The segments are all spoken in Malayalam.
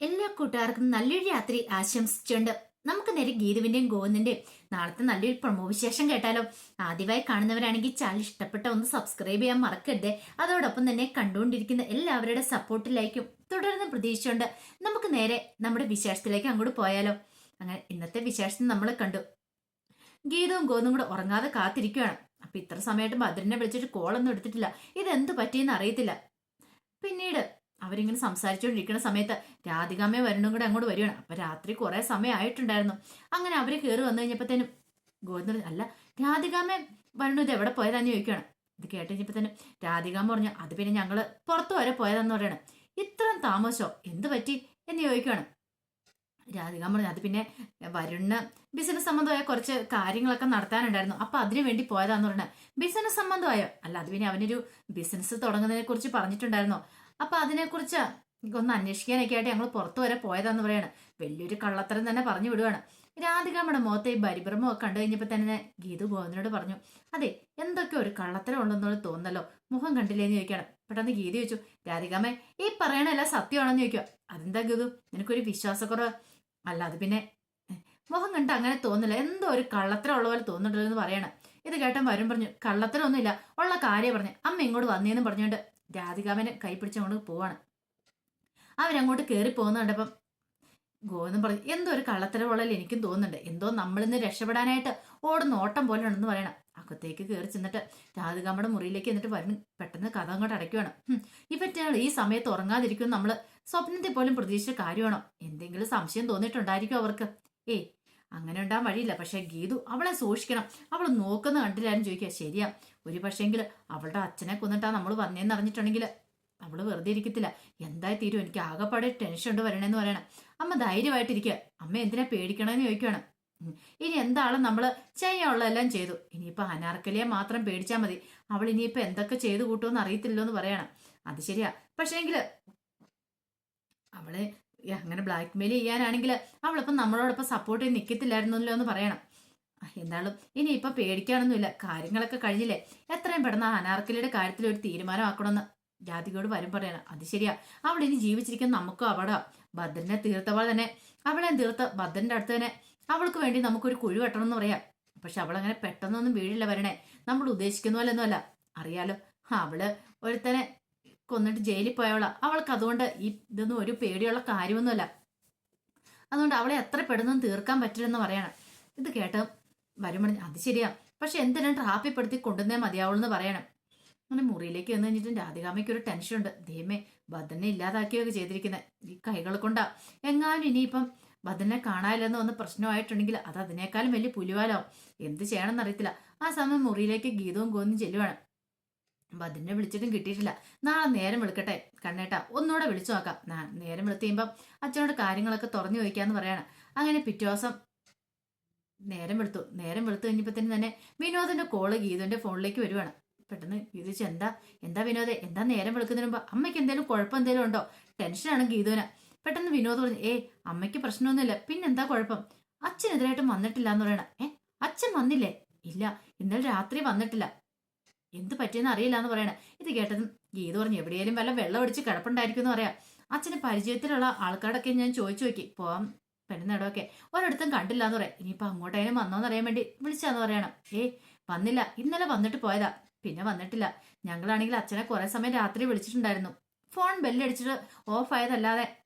എല്ലാ കൂട്ടുകാർക്കും നല്ലൊരു രാത്രി ആശംസിച്ചുകൊണ്ട് നമുക്ക് നേരെ ഗീതുവിന്റെയും ഗോവിന്ദിന്റെയും നാളത്തെ നല്ലൊരു പ്രമോ വിശേഷം കേട്ടാലോ. ആദ്യമായി കാണുന്നവരാണെങ്കിൽ ചാനൽ ഇഷ്ടപ്പെട്ട ഒന്ന് സബ്സ്ക്രൈബ് ചെയ്യാൻ മറക്കരുത്. അതോടൊപ്പം തന്നെ കണ്ടുകൊണ്ടിരിക്കുന്ന എല്ലാവരുടെ സപ്പോർട്ടിലേക്കും തുടർന്ന് പ്രതീക്ഷിച്ചുകൊണ്ട് നമുക്ക് നേരെ നമ്മുടെ വിശേഷത്തിലേക്ക് അങ്ങോട്ട് പോയാലോ. അങ്ങനെ ഇന്നത്തെ വിശേഷം നമ്മൾ കണ്ടു. ഗീതവും ഗോതും കൂടെ ഉറങ്ങാതെ കാത്തിരിക്കുകയാണ്. അപ്പൊ ഇത്ര സമയമായിട്ട് ഭദ്രനെ വിളിച്ചിട്ട് കോളൊന്നും എടുത്തിട്ടില്ല. ഇതെന്ത് പറ്റിയെന്ന് അറിയത്തില്ല. പിന്നീട് അവരിങ്ങനെ സംസാരിച്ചുകൊണ്ടിരിക്കുന്ന സമയത്ത് രാധികാമേ വരണം കൂടെ അങ്ങോട്ട് വരികയാണ്. അപ്പൊ രാത്രി കുറെ സമയം ആയിട്ടുണ്ടായിരുന്നു അങ്ങനെ അവർ കയറി വന്നു കഴിഞ്ഞപ്പോഴത്തേനും ഗോവിന്ദൻ അല്ല രാധികാമ്മ വരണു ഇത് എവിടെ പോയതാന്ന് ചോദിക്കുകയാണ്. ഇത് കേട്ട് കഴിഞ്ഞപ്പോഴത്തേനും രാധികാമ്മ പറഞ്ഞു അത് പിന്നെ ഞങ്ങൾ പുറത്തു വരെ പോയതാന്ന് പറയണം. ഇത്രയും താമസോ? എന്ത് പറ്റി? എന്ന് ചോദിക്കുകയാണ്. രാധികാമ്മ പറഞ്ഞു അത് പിന്നെ വരുണ് ബിസിനസ് സംബന്ധമായ കുറച്ച് കാര്യങ്ങളൊക്കെ നടത്താനുണ്ടായിരുന്നു. അപ്പൊ അതിനു വേണ്ടി പോയതാന്ന് പറഞ്ഞത് ബിസിനസ് സംബന്ധമായോ? അല്ല അത് പിന്നെ അവനൊരു ബിസിനസ് തുടങ്ങുന്നതിനെ കുറിച്ച് പറഞ്ഞിട്ടുണ്ടായിരുന്നോ? അപ്പൊ അതിനെക്കുറിച്ച് ഒന്ന് അന്വേഷിക്കാനൊക്കെ ആയിട്ട് ഞങ്ങൾ പുറത്തു വരെ പോയതാന്ന് പറയാണ്. വലിയൊരു കള്ളത്തരം തന്നെ പറഞ്ഞു വിടുവാണ്. രാധികാമ്മയുടെ മുഖത്തെ ഈ പരിഭ്രമം ഒക്കെ കണ്ടു കഴിഞ്ഞപ്പോൾ തന്നെ ഗീതു ഗോവിന്ദനോട് പറഞ്ഞു അതെ എന്തൊക്കെ ഒരു കള്ളത്തരം ഉണ്ടെന്നുള്ള തോന്നല്ലോ. മുഖം കണ്ടില്ലേന്ന് ചോദിക്കണം. പെട്ടെന്ന് ഗീത ചോദിച്ചു രാധികാമ്മ ഈ പറയണല്ല സത്യമാണെന്ന് ചോദിക്കുക അതെന്താ ഗീതു? നിനക്കൊരു വിശ്വാസക്കുറവ്? അല്ല അത് പിന്നെ മുഖം കണ്ട് അങ്ങനെ തോന്നില്ല. എന്തോ ഒരു കള്ളത്തരം ഉള്ള പോലെ തോന്നുന്നുണ്ടല്ലോ എന്ന് പറയണം. ഇത് കേട്ടൻ വരും പറഞ്ഞു കള്ളത്തരമൊന്നുമില്ല. ഉള്ള കാര്യം പറഞ്ഞു. അമ്മ ഇങ്ങോട്ട് വന്നേന്ന് പറഞ്ഞുകൊണ്ട് രാധികാമനെ കൈ പിടിച്ചങ്ങോട്ട് പോവാണ്. അവരങ്ങോട്ട് കയറി പോകുന്ന കണ്ടപ്പം ഗോവിന്ദൻ പറഞ്ഞു എന്തോ ഒരു കള്ളത്തരവുള്ളൽ എനിക്കും തോന്നുന്നുണ്ട്. എന്തോ നമ്മളിന്ന് രക്ഷപ്പെടാനായിട്ട് ഓടുന്ന ഓട്ടം പോലെ ഉണ്ടെന്ന് പറയണം. അകത്തേക്ക് കയറി ചെന്നിട്ട് രാധികാമ്മയുടെ മുറിയിലേക്ക് എന്നിട്ട് വരും പെട്ടെന്ന് കഥ അങ്ങോട്ട് അടയ്ക്കുവാണ്. ഇവറ്റാൾ ഈ സമയത്ത് ഉറങ്ങാതിരിക്കും നമ്മൾ സ്വപ്നത്തിൽ പോലും പ്രതീക്ഷിച്ച കാര്യമാണോ? എന്തെങ്കിലും സംശയം തോന്നിയിട്ടുണ്ടായിരിക്കും അവർക്ക്? ഏയ് അങ്ങനെ ഉണ്ടാൻ വഴിയില്ല. പക്ഷെ ഗീതു അവളെ സൂക്ഷിക്കണം. അവൾ നോക്കുന്ന കണ്ടില്ലാരും ചോദിക്കുക ശരിയാ. ഒരു പക്ഷേങ്കിൽ അവളുടെ അച്ഛനെ കൊന്നിട്ടാ നമ്മൾ വന്നേന്ന് അറിഞ്ഞിട്ടുണ്ടെങ്കിൽ അവൾ വെറുതെ ഇരിക്കത്തില്ല. എന്തായി തീരും? എനിക്ക് ആകെപ്പാടെ ടെൻഷൻ ഉണ്ട് വരണേന്ന് പറയണം. അമ്മ ധൈര്യമായിട്ടിരിക്കുക. അമ്മ എന്തിനാ പേടിക്കണമെന്ന് ചോദിക്കുകയാണ്. ഇനി എന്താണ് നമ്മൾ ചെയ്യാനുള്ളതെല്ലാം ചെയ്തു. ഇനിയിപ്പോ അനാർക്കലിയെ മാത്രം പേടിച്ചാൽ മതി. അവൾ ഇനിയിപ്പോ എന്തൊക്കെ ചെയ്തു കൂട്ടുമെന്ന് അറിയത്തില്ലോ എന്ന് പറയണം. അത് ശരിയാ. പക്ഷേങ്കിൽ അവളെ അങ്ങനെ ബ്ലാക്ക് മെയിൽ ചെയ്യാനാണെങ്കിൽ അവളിപ്പം നമ്മളോടൊപ്പം സപ്പോർട്ട് ചെയ്ത് നിൽക്കത്തില്ലായിരുന്നല്ലോ എന്ന് പറയണം. എന്തായാലും ഇനി ഇപ്പൊ പേടിക്കാനൊന്നുമില്ല. കാര്യങ്ങളൊക്കെ കഴിഞ്ഞില്ലേ? എത്രയും പെട്ടെന്ന് ആ അനാർക്കലിയുടെ കാര്യത്തിൽ ഒരു തീരുമാനമാക്കണമെന്ന് ജാതികയോട് വരും പറയണം. അത് ശരിയാ. അവൾ ഇനി ജീവിച്ചിരിക്കുന്ന നമുക്കും അപകടം. ഭദ്രനെ തീർത്തവൾ തന്നെ. അവളെ തീർത്ത് ഭദ്രന്റെ അടുത്ത് തന്നെ. അവൾക്ക് വേണ്ടി നമുക്കൊരു കുഴി വെട്ടണം എന്ന് പറയാം. പക്ഷെ അവൾ അങ്ങനെ പെട്ടെന്നൊന്നും വീഴില്ല വരണേ. നമ്മൾ ഉദ്ദേശിക്കുന്ന പോലെ ഒന്നുമല്ല അറിയാലോ അവൾ ഒരുത്തനെ കൊന്നിട്ട് ജയിലിൽ പോയവളാ. അവൾക്ക് അതുകൊണ്ട് ഇതൊന്നും ഒരു പേടിയുള്ള കാര്യമൊന്നുമല്ല. അതുകൊണ്ട് അവളെ എത്ര പെടുന്നും തീർക്കാൻ പറ്റില്ലെന്ന് പറയണം. ഇത് കേട്ട് വരുമ്പോൾ അത് ശരിയാ. പക്ഷെ എന്തിനാണ് ട്രാപ്പിപ്പെടുത്തി കൊണ്ടുവന്നേ മതിയാവുള്ളൂ എന്ന് പറയണം. അങ്ങനെ മുറിയിലേക്ക് വന്നു കഴിഞ്ഞിട്ട് രാധികാമയ്ക്ക് ഒരു ടെൻഷൻ ഉണ്ട് ദൈവമേ ഭദ്രനെ ഇല്ലാതാക്കിയൊക്കെ ചെയ്തിരിക്കുന്നത് ഈ കൈകൾ കൊണ്ടാ. എങ്ങാനും ഇനിയിപ്പം ഭദ്രനെ കാണാനില്ലെന്ന് വന്ന് പ്രശ്നമായിട്ടുണ്ടെങ്കിൽ അത് അതിനേക്കാളും വലിയ പുലിവാലാവും. എന്ത് ചെയ്യണമെന്ന് അറിയത്തില്ല. ആ സമയം മുറിയിലേക്ക് ഗീതവും കോന്നും ചെല്ലുവാണ്. ഭദ്രനെ വിളിച്ചിട്ടും കിട്ടിയിട്ടില്ല. നാളെ നേരം വിളിക്കട്ടെ. കണ്ണേട്ടാ ഒന്നുകൂടെ വിളിച്ചു നോക്കാം. നേരം വെളുത്ത് കഴിയുമ്പം അച്ഛനോട് കാര്യങ്ങളൊക്കെ തുറന്നു ചോദിക്കാന്ന് പറയാണ്. അങ്ങനെ പിറ്റേ നേരം വെളുത്തു. നേരം വെളുത്തു കഴിഞ്ഞപ്പോഴത്തേനും തന്നെ വിനോദിന്റെ കോൾ ഗീതുവിന്റെ ഫോണിലേക്ക് വരുവാണ്. പെട്ടെന്ന് ഗീതു എന്താ? എന്താ വിനോദേ? എന്താ നേരം വെളുക്കുന്നതിന് മുമ്പ്? അമ്മയ്ക്ക് എന്തേലും കുഴപ്പം എന്തേലും ഉണ്ടോ? ടെൻഷനാണ് ഗീതുവിന്. പെട്ടെന്ന് വിനോദ് പറഞ്ഞു ഏ അമ്മയ്ക്ക് പ്രശ്നമൊന്നുമില്ല. പിന്നെന്താ കുഴപ്പം? അച്ഛനെതിരായിട്ടും വന്നിട്ടില്ല എന്ന് പറയണ. ഏ അച്ഛൻ വന്നില്ലേ? ഇല്ല ഇന്നലെ രാത്രി വന്നിട്ടില്ല. എന്ത് പറ്റിയെന്ന് അറിയില്ല എന്ന് പറയണ. ഇത് കേട്ടതും ഗീത പറഞ്ഞു എവിടെയെങ്കിലും വല്ല വെള്ളം അടിച്ച് കിടപ്പുണ്ടായിരിക്കും എന്ന് പറയാം. അച്ഛന് പരിചയത്തിലുള്ള ആൾക്കാരൊക്കെ ഞാൻ ചോദിച്ചു നോക്കി. പോവാം പെരുന്നിടമൊക്കെ ഒരിടത്തും കണ്ടില്ല എന്ന് പറയാം. ഇനിയിപ്പോ അങ്ങോട്ടേനും വന്നോന്ന് അറിയാൻ വേണ്ടി വിളിച്ചാന്ന് പറയണം. ഏ വന്നില്ല. ഇന്നലെ വന്നിട്ട് പോയതാ. പിന്നെ വന്നിട്ടില്ല. ഞങ്ങളാണെങ്കിൽ അച്ഛനെ കുറെ സമയം രാത്രി വിളിച്ചിട്ടുണ്ടായിരുന്നു. ഫോൺ ബെല്ലടിച്ചിട്ട് ഓഫ് ആയതല്ലാതെ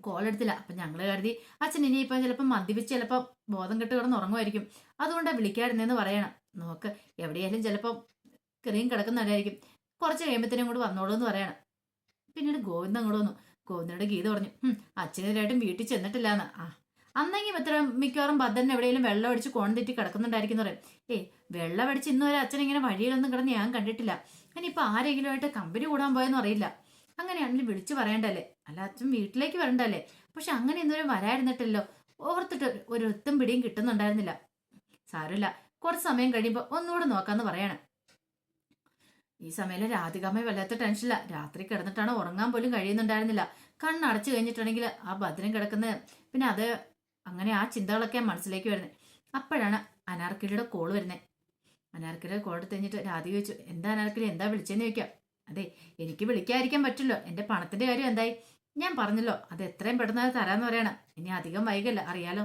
കോൾ എടുത്തില്ല. അപ്പൊ ഞങ്ങൾ കരുതി അച്ഛൻ ഇനിയിപ്പം ചിലപ്പോൾ മദ്യപിച്ച് ചിലപ്പോൾ ബോധം കെട്ട് കിടന്ന് ഉറങ്ങുമായിരിക്കും. അതുകൊണ്ടാണ് വിളിക്കാറുണ്ടെന്ന് പറയണം. നോക്ക് എവിടെയായാലും ചിലപ്പോൾ കെറിയും കിടക്കുന്നുണ്ടായിരിക്കും കുറച്ച് കഴിയുമ്പത്തേനും കൂടെ വന്നോളൂ എന്ന് പറയണം. പിന്നീട് ഗോവിന്ദ അങ്ങോട്ട് വന്നു. ഗോവിന്ദനോട് ഗീത പറഞ്ഞു "ഹും, അച്ഛനെതിരായിട്ടും വീട്ടിൽ ചെന്നിട്ടില്ലാന്ന്. ആ അന്നെങ്കിൽ ഇത്ര മിക്കവാറും ഭദ്രൻ എവിടെയെങ്കിലും വെള്ളം അടിച്ച് കോൺ തെറ്റി കിടക്കുന്നുണ്ടായിരിക്കും എന്ന് പറയും. ഏ വെള്ളം അടിച്ച് ഇന്നു വരെ അച്ഛൻ ഇങ്ങനെ വഴിയിലൊന്നും കിടന്ന് ഞാൻ കണ്ടിട്ടില്ല. ഇനിയിപ്പോൾ ആരെങ്കിലും ആയിട്ട് കമ്പനി കൂടാൻ പോയെന്ന് അറിയില്ല. അങ്ങനെയാണെങ്കിൽ വിളിച്ചു പറയണ്ടല്ലേ? അല്ല അച്ഛൻ വീട്ടിലേക്ക് വരണ്ടല്ലേ? പക്ഷെ അങ്ങനെ ഇന്നുവരെ വരായിരുന്നിട്ടല്ലോ ഓർത്തിട്ട് ഒരു ഒത്തും പിടിയും കിട്ടുന്നുണ്ടായിരുന്നില്ല. സാരമില്ല കുറച്ച് സമയം കഴിയുമ്പോൾ ഒന്നുകൂടെ നോക്കാമെന്ന് പറയണം. ഈ സമയം രാധികാമ്മ വല്ലാത്ത ടെൻഷനില്ല രാത്രി കിടന്നിട്ടാണ് ഉറങ്ങാൻ പോലും കഴിയുന്നുണ്ടായിരുന്നില്ല. കണ്ണടച്ചു കഴിഞ്ഞിട്ടുണ്ടെങ്കിൽ ആ ഭദ്രം കിടക്കുന്ന. പിന്നെ അത് അങ്ങനെ ആ ചിന്തകളൊക്കെ മനസ്സിലേക്ക് വരുന്നത് അപ്പോഴാണ് അനാർക്കിലിയുടെ കോൾ വരുന്നത് അനാർക്കലിയുടെ കോൾ എടുത്ത് കഴിഞ്ഞിട്ട് രാധിക ചോദിച്ചു എന്താ അനാർക്കിലി എന്താ വിളിച്ചെന്ന് ചോദിക്കാം? അതെ എനിക്ക് വിളിക്കാതിരിക്കാൻ പറ്റില്ലോ. എന്റെ പണത്തിന്റെ കാര്യം എന്തായി? ഞാൻ പറഞ്ഞല്ലോ അത് എത്രയും പെട്ടെന്ന് അത് തരാമെന്ന് പറയണം. ഇനി അധികം വൈകല്ല. അറിയാലോ.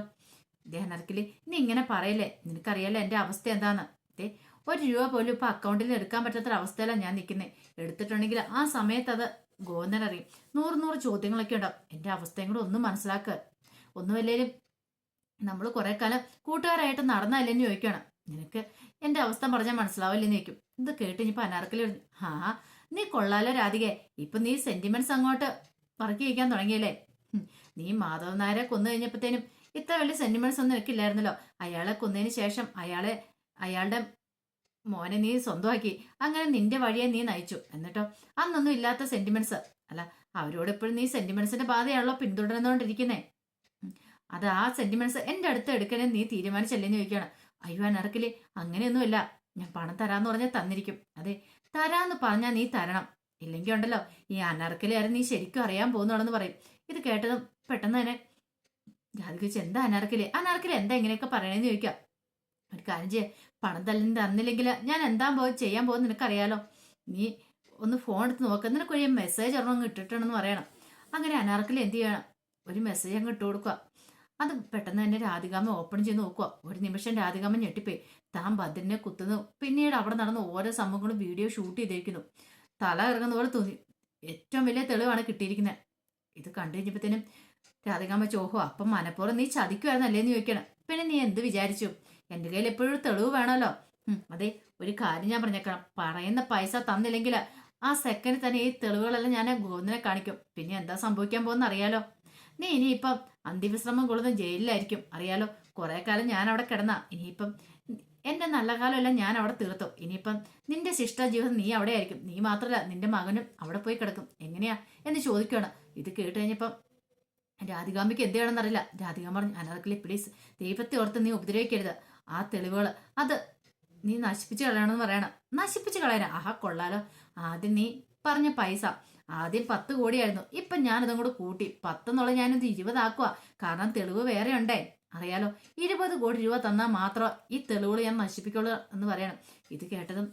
ദേ അനർക്കിലി നീ ഇങ്ങനെ പറയല്ലേ? നിനക്കറിയാലോ എന്റെ അവസ്ഥ എന്താന്ന്? ദേ ഒരു രൂപ പോലും ഇപ്പൊ അക്കൗണ്ടിൽ എടുക്കാൻ പറ്റാത്തൊരവസ്ഥയിലാണ് ഞാൻ നിൽക്കുന്നത് എടുത്തിട്ടുണ്ടെങ്കിൽ ആ സമയത്ത് അത് ഗോവിന്ദൻ അറിയും. നൂറ് നൂറ് ചോദ്യങ്ങളൊക്കെ ഉണ്ടാവും. എന്റെ അവസ്ഥയും കൂടെ ഒന്നും മനസ്സിലാക്കുക ഒന്നുമല്ലേലും നമ്മൾ കുറെ കാലം കൂട്ടുകാരായിട്ട് നടന്നല്ലെന്ന് ചോദിക്കണം. നിനക്ക് എന്റെ അവസ്ഥ പറഞ്ഞാൽ മനസ്സിലാവില്ലെന്ന് ചോദിക്കും. ഇത് കേട്ട് ഇനിയിപ്പോൾ അനാർക്കലി ഹാ നീ കൊള്ളാലോ രാധികെ ഇപ്പൊ നീ സെന്റിമെന്റ്സ് അങ്ങോട്ട് പറക്കി വയ്ക്കാൻ തുടങ്ങിയല്ലേ? നീ മാധവൻ നായരെ കൊന്നു കഴിഞ്ഞപ്പോഴത്തേനും ഇത്ര വലിയ സെന്റിമെന്റ്സ് ഒന്നും വെക്കില്ലായിരുന്നല്ലോ അയാളെ കൊന്നതിന് ശേഷം അയാളെ അയാളുടെ മോനെ നീ സ്വന്തമാക്കി. അങ്ങനെ നിന്റെ വഴിയെ നീ നയിച്ചു. എന്നിട്ടോ? അന്നൊന്നും ഇല്ലാത്ത സെന്റിമെന്റ്സ് അല്ല അവരോട് ഇപ്പോഴും നീ സെന്റിമെന്റ്സിന്റെ പാതയാണല്ലോ പിന്തുടർന്നുകൊണ്ടിരിക്കുന്നേ ഉം. അത് ആ സെന്റിമെന്റ്സ് എന്റെ അടുത്ത് എടുക്കണേ നീ തീരുമാനിച്ചല്ലേന്ന് ചോദിക്കണം അയ്യോ നിറക്കില്ലേ അങ്ങനെയൊന്നുമില്ല. ഞാൻ പണം തരാന്ന് പറഞ്ഞാൽ തന്നിരിക്കും. അതെ തരാന്ന് പറഞ്ഞാൽ നീ തരണം. ഇല്ലെങ്കിൽ ഉണ്ടല്ലോ ഈ അനാർക്കലി ആരും നീ ശരിക്കും അറിയാൻ പോകുന്നുണ്ടെന്ന് പറയും. ഇത് കേട്ടതും പെട്ടെന്ന് തന്നെ ജാതി ചോദിച്ചു എന്താ അനാർക്കലി അനാർക്കലി എന്താ ഇങ്ങനെയൊക്കെ പറയണേന്ന് ചോദിക്കാം ഒരു കാര്യം ചെയ്യ. പണം തല്ലിന് തന്നില്ലെങ്കിൽ ഞാൻ എന്താ പോ ചെയ്യാൻ പോകുന്നത് നിനക്കറിയാലോ? നീ ഒന്ന് ഫോൺ എടുത്ത് നോക്കുക നിനക്ക് ഒരു മെസ്സേജ് ഒരെണ്ണം അങ്ങ് പറയണം. അങ്ങനെ അനാർക്കലി എന്ത് ചെയ്യണം? ഒരു മെസ്സേജ് അങ്ങ് ഇട്ട് കൊടുക്കുക. അത് പെട്ടെന്ന് തന്നെ രാധികാമ ഓപ്പൺ ചെയ്ത് നോക്കുക. ഒരു നിമിഷം രാധികാമ്മ ഞെട്ടിപ്പോയി. താൻ ഭദ്രനെ കുത്തുന്നു. പിന്നീട് അവിടെ നടന്ന ഓരോ സംഭവങ്ങളും വീഡിയോ ഷൂട്ട് ചെയ്തിരിക്കുന്നു. തല ഇറങ്ങുന്ന പോലെ തോന്നി. ഏറ്റവും വലിയ തെളിവാണ് കിട്ടിയിരിക്കുന്നത് ഇത് കണ്ടു കഴിഞ്ഞപ്പോഴത്തേനും രാധികാമ്മ ചോഹോ അപ്പം മനപ്പുറം നീ ചതിക്കുമായിരുന്നല്ലേ എന്ന് ചോദിക്കണം പിന്നെ നീ എന്ത് വിചാരിച്ചു? എന്റെ കയ്യിൽ എപ്പോഴും തെളിവ് വേണമല്ലോ. അതെ ഒരു കാര്യം ഞാൻ പറഞ്ഞേക്കണം. പറയുന്ന പൈസ തന്നില്ലെങ്കിൽ ആ സെക്കൻഡ് തന്നെ ഈ തെളിവുകളെല്ലാം ഞാൻ ഗോവിന്ദനെ കാണിക്കും. പിന്നെ എന്താ സംഭവിക്കാൻ പോകുന്ന അറിയാലോ? നീ ഇനിയിപ്പം അന്ത്യവിശ്രമം കൊള്ളുന്ന ജയിലിലായിരിക്കും അറിയാലോ? കുറെ കാലം ഞാൻ അവിടെ കിടന്ന. ഇനിയിപ്പം എന്റെ നല്ല കാലമെല്ലാം ഞാൻ അവിടെ തീർത്തു. ഇനിയിപ്പം നിന്റെ ശിഷ്ട ജീവിതം നീ അവിടെ ആയിരിക്കും. നീ മാത്രമല്ല നിന്റെ മകനും അവിടെ പോയി കിടക്കും. എങ്ങനെയാ? എന്ന് ചോദിക്കുകയാണ്. ഇത് കേട്ട് കഴിഞ്ഞപ്പം രാധികാമ്പിക്ക് എന്ത് ചെയ്യണമെന്നറിയില്ല രാധികാമ്പ പറഞ്ഞു അനാഥക്കളി പ്ലീസ് ദൈവത്തെ ഓർത്ത് നീ ഉപദ്രവിക്കരുത്. ആ തെളിവുകൾ അത് നീ നശിപ്പിച്ച് കളയണമെന്ന് പറയണം. നശിപ്പിച്ച് കളയണം ആഹാ കൊള്ളാലോ. ആദ്യം നീ പറഞ്ഞ പൈസ. ആദ്യം പത്ത് കോടിയായിരുന്നു. ഇപ്പം ഞാനതും കൂടെ കൂട്ടി. പത്തെന്നുള്ള ഞാനിത് ഇരുപതാക്കുക കാരണം തെളിവ് വേറെ ഉണ്ടേ. അറിയാലോ. ഇരുപത് കോടി രൂപ തന്നാൽ മാത്രം ഈ തെളിവുകൾ ഞാൻ നശിപ്പിക്കുള്ളൂ എന്ന് പറയണം. ഇത് കേട്ടതും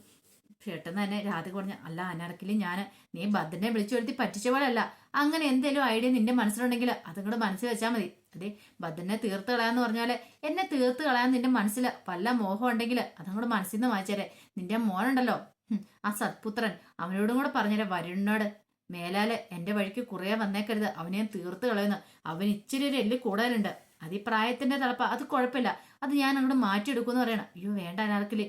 പെട്ടെന്ന് തന്നെ രാധിക പറഞ്ഞു അല്ല അനർക്കിലും ഞാൻ നീ ഭദ്രനെ വിളിച്ചു വരുത്തി പറ്റിച്ച പോലല്ല അങ്ങനെ എന്തെങ്കിലും ഐഡിയ നിന്റെ മനസ്സിലുണ്ടെങ്കിൽ അതും കൂടെ മനസ്സിൽ വെച്ചാൽ മതി. അതെ ഭദ്രനെ തീർത്ത് കളയാന്ന് പറഞ്ഞാൽ എന്നെ തീർത്ത് കളയാൻ നിന്റെ മനസ്സിൽ വല്ല മോഹം ഉണ്ടെങ്കിൽ അതും കൂടെ മനസ്സിൽ നിന്ന് വായിച്ചേരെ. നിന്റെ മോനുണ്ടല്ലോ. ആ സത്പുത്രൻ അവനോടും കൂടെ പറഞ്ഞേരെ വരുണിനോട് മേലാൽ എന്റെ വഴിക്ക് കുറേ വന്നേക്കരുത്. അവനെ തീർത്ത് കളയുന്നു. അവൻ ഇച്ചിരി ഒരു എല്ല് കൂടുതലുണ്ട്. അത് ഈ പ്രായത്തിന്റെ തളപ്പ അത് കുഴപ്പമില്ല. അത് ഞാൻ അങ്ങോട്ട് മാറ്റിയെടുക്കുമെന്ന് പറയണം. അയ്യോ വേണ്ട അനാർക്കിൽ.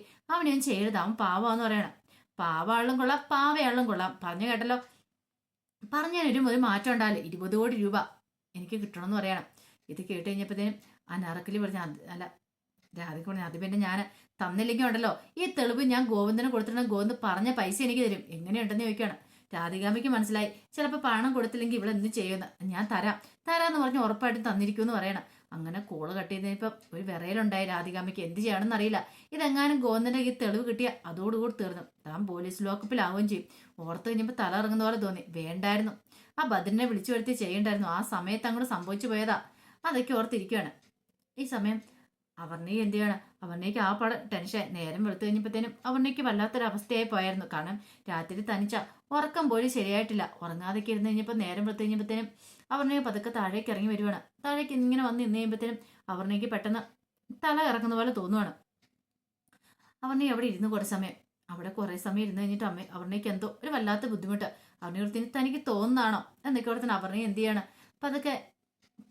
ഞാൻ ചെയ്യരുത്. അവൻ പാവാന്ന് പറയണം. പാവാളും കൊള്ളാം പാവയാളും കൊള്ളാം. പറഞ്ഞു കേട്ടല്ലോ. പറഞ്ഞതിനൊരു ഒരു മാറ്റം ഉണ്ടാവില്ല. ഇരുപത് കോടി രൂപ എനിക്ക് കിട്ടണമെന്ന് പറയണം. ഇത് കേട്ട് കഴിഞ്ഞപ്പോഴത്തേനും അനാർക്കിലി പറഞ്ഞ അല്ല രാധയ്ക്ക് പറഞ്ഞു അത് പിന്നെ ഞാൻ തന്നില്ലെങ്കിൽ ഉണ്ടല്ലോ. ഈ തെളിവ് ഞാൻ ഗോവിന്ദന് കൊടുത്തിട്ടുണ്ട്. ഗോവിന്ദ് പറഞ്ഞ പൈസ എനിക്ക് തരും. എങ്ങനെയുണ്ടെന്ന് ചോദിക്കണം രാധികാമ്മയ്ക്ക് മനസ്സിലായി. ചിലപ്പോൾ പണം കൊടുത്തില്ലെങ്കിൽ ഇവിടെ എന്ത് ഞാൻ തരാം. തരാമെന്ന് പറഞ്ഞ് ഉറപ്പായിട്ടും തന്നിരിക്കുമെന്ന് പറയണം. അങ്ങനെ കോൾ കട്ട് ചെയ്തപ്പോൾ ഒരു വിറയലുണ്ടായി. രാധികാമ്മയ്ക്ക് എന്ത് ചെയ്യണമെന്ന് അറിയില്ല. ഇതെങ്ങാനും ഗോവിന്ദന്റെ ഈ തെളിവ് കിട്ടിയ അതോടുകൂടി തീർന്നു. താൻ പോലീസ് ലോക്കപ്പിലാവുകയും ചെയ്യും. ഓർത്ത് കഴിഞ്ഞപ്പോൾ തല ഇറങ്ങുന്ന പോലെ തോന്നി. വേണ്ടായിരുന്നു. ആ ഭദ്രനെ വിളിച്ചു വരുത്തി ചെയ്യണ്ടായിരുന്നു. ആ സമയത്ത് അങ്ങോട്ട് സംഭവിച്ചു പോയതാ. അതൊക്കെ ഓർത്തിരിക്കുകയാണ് ഈ സമയം അവർണി എന്ത് ചെയ്യണം? അവർണയ്ക്ക് ആ പടം ടെൻഷൻ നേരം വെളുത്തു കഴിഞ്ഞപ്പോഴത്തേനും അവർണയ്ക്ക് വല്ലാത്തൊരു അവസ്ഥയായി പോയായിരുന്നു. കാരണം രാത്രി തനിച്ച. ഉറക്കം പോലും ശരിയായിട്ടില്ല. ഉറങ്ങാതൊക്കെ ഇരുന്ന് കഴിഞ്ഞപ്പോൾ നേരം വെളുത്തു കഴിഞ്ഞപ്പോഴത്തേനും അവർണയെ പതുക്കെ താഴേക്ക് ഇറങ്ങി വരുവാണ്. താഴേക്ക് ഇങ്ങനെ വന്ന് നിന്ന് കഴിയുമ്പോഴത്തേനും അവർണയ്ക്ക് പെട്ടെന്ന് തല ഇറങ്ങുന്ന പോലെ തോന്നുവാണ്. അവർണയെ അവിടെ ഇരുന്ന് കുറേ സമയം. അവിടെ കുറേ സമയം ഇരുന്ന് കഴിഞ്ഞിട്ട് അമ്മ അവർണയ്ക്ക് എന്തോ ഒരു വല്ലാത്ത ബുദ്ധിമുട്ട്. അവനോടത്തിന് തനിക്ക് തോന്നുന്നതാണോ? എന്നൊക്കെ അവിടെ തന്നെ അവർണയെ എന്ത് ചെയ്യാണ്? അപ്പം അതൊക്കെ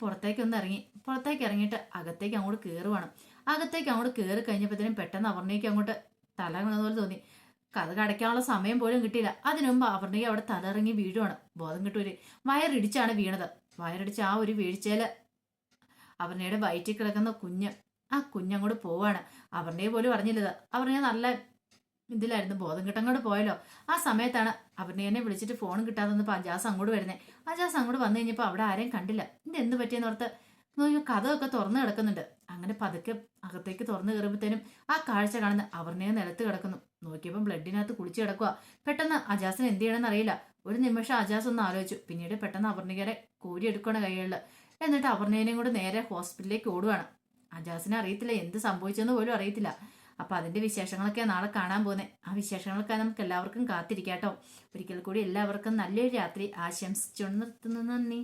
പുറത്തേക്ക് ഒന്ന് ഇറങ്ങി. പുറത്തേക്ക് ഇറങ്ങിയിട്ട് അകത്തേക്ക് അങ്ങോട്ട് കയറുവാണ് അകത്തേക്ക് അങ്ങോട്ട് കയറി കഴിഞ്ഞപ്പോഴത്തേനും പെട്ടെന്ന് അവർണയ്ക്ക് അങ്ങോട്ട് തല വീണതുപോലെ തോന്നി. കഥ കടയ്ക്കാനുള്ള സമയം പോലും കിട്ടിയില്ല. അതിനുമുമ്പ് അപർണയ്ക്ക് അവിടെ തലയിറങ്ങി വീഴുവാണ്. ബോധം കിട്ടൂര് വയറിടിച്ചാണ് വീണത്. വയറിടിച്ച് ആ ഒരു വീഴ്ചയിൽ അവർണയുടെ വയറ്റിൽ കിടക്കുന്ന കുഞ്ഞ് ആ കുഞ്ഞങ്ങോട്ട് പോവാണ്. അവർണയെ പോലും അറിഞ്ഞില്ലത്. അവർണയെ നല്ല ഇതിലായിരുന്നു ബോധം കിട്ടങ്ങോട്ട് പോയല്ലോ. ആ സമയത്താണ് അവർണയെ വിളിച്ചിട്ട് ഫോൺ കിട്ടാതെ വന്നപ്പോൾ അജാസ് അങ്ങോട്ട് വരുന്നത് അജാസ് അങ്ങോട്ട് വന്നു കഴിഞ്ഞപ്പോൾ അവിടെ ആരെയും കണ്ടില്ല. ഇത് എന്ത് പറ്റിയെന്ന് ഓർത്ത് കഥ ഒക്കെ തുറന്നു കിടക്കുന്നുണ്ട്. അങ്ങനെ പതുക്കെ അകത്തേക്ക് തുറന്നു കയറുമ്പോഴത്തേനും ആ കാഴ്ച കാണുന്ന അവർണയെ നിലത്ത് കിടക്കുന്നു. നോക്കിയപ്പോൾ ബ്ലഡിനകത്ത് കുളിച്ചു കിടക്കുക പെട്ടെന്ന് അജാസിന് എന്ത് ചെയ്യണമെന്ന് അറിയില്ല. ഒരു നിമിഷം അജാസ് ഒന്ന് ആലോചിച്ചു. പിന്നീട് പെട്ടെന്ന് അവർണികരെ കോരിയെടുക്കുകയാണ് കൈകളിൽ എന്നിട്ട് അവർണേനെയും കൂടെ നേരെ ഹോസ്പിറ്റലിലേക്ക് ഓടുവാണ്. അജാസിനെ അറിയത്തില്ല എന്ത് സംഭവിച്ചെന്ന് പോലും അറിയത്തില്ല. അപ്പൊ അതിന്റെ വിശേഷങ്ങളൊക്കെ നാളെ കാണാൻ പോകുന്നത് ആ വിശേഷങ്ങളൊക്കെ നമുക്ക് എല്ലാവർക്കും കാത്തിരിക്കാട്ടോ. ഒരിക്കൽ കൂടി എല്ലാവർക്കും നല്ലൊരു രാത്രി ആശംസിച്ചുകൊണ്ട് നിർത്തുന്നു നന്ദി.